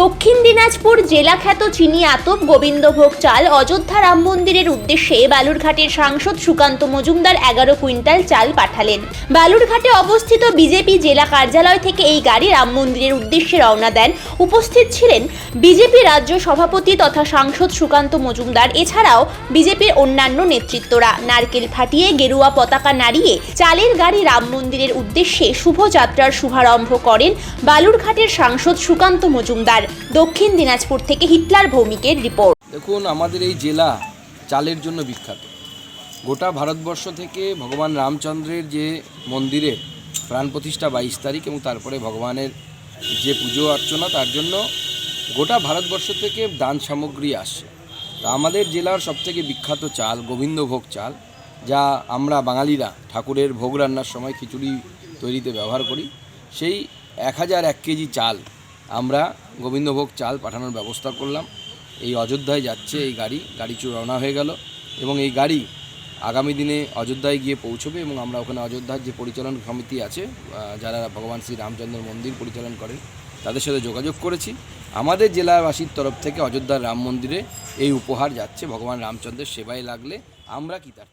দক্ষিণ দিনাজপুর জেলাখ্যাত চিনি আতপ গোবিন্দভোগ চাল অযোধ্যা রাম মন্দিরের উদ্দেশ্যে বালুরঘাটের সাংসদ সুকান্ত মজুমদার এগারো কুইন্টাল চাল পাঠালেন। বালুরঘাটে অবস্থিত বিজেপি জেলা কার্যালয় থেকে এই গাড়ি রাম মন্দিরের উদ্দেশ্যে রওনা দেন। উপস্থিত ছিলেন বিজেপি রাজ্য সভাপতি তথা সাংসদ সুকান্ত মজুমদার। এছাড়াও বিজেপির অন্যান্য নেতৃত্বরা। নারকেল ফাটিয়ে গেরুয়া পতাকা নাড়িয়ে চালের গাড়ি রাম মন্দিরের উদ্দেশ্যে শুভযাত্রার শুভারম্ভ করেন বালুরঘাটের সাংসদ সুকান্ত মজুমদার। দক্ষিণ দিনাজপুর থেকে হিটলার ভৌমিকের রিপোর্ট। দেখুন, আমাদের এই জেলা চালের জন্য বিখ্যাত। গোটা ভারতবর্ষ থেকে ভগবান রামচন্দ্রের যে মন্দিরের প্রাণ প্রতিষ্ঠা বাইশ তারিখ এবং তারপরে ভগবানের যে পুজো অর্চনা, তার জন্য গোটা ভারতবর্ষ থেকে দান সামগ্রী আসে তা আমাদের জেলার সবথেকে বিখ্যাত চাল গোবিন্দভোগ চাল, যা আমরা বাঙালিরা ঠাকুরের ভোগ রান্নার সময় খিচুড়ি তৈরিতে ব্যবহার করি। সেই এক হাজার এক কেজি চাল আমরা গোবিন্দভোগ চাল পাঠানোর ব্যবস্থা করলাম। এই অযোধ্যায় যাচ্ছে এই গাড়ি গাড়ি রওনা হয়ে গেল এবং এই গাড়ি আগামী দিনে অযোধ্যায় গিয়ে পৌঁছবে এবং আমরা ওখানে অযোধ্যার যে পরিচালন সমিতি আছে যারা ভগবান শ্রী রামচন্দ্র মন্দির পরিচালন করেন, তাদের সাথে যোগাযোগ করেছি। আমাদের জেলাবাসীর তরফ থেকে অযোধ্যার রাম মন্দিরে এই উপহার যাচ্ছে, ভগবান রামচন্দ্রের সেবায় লাগলে আমরা কৃতার্থ।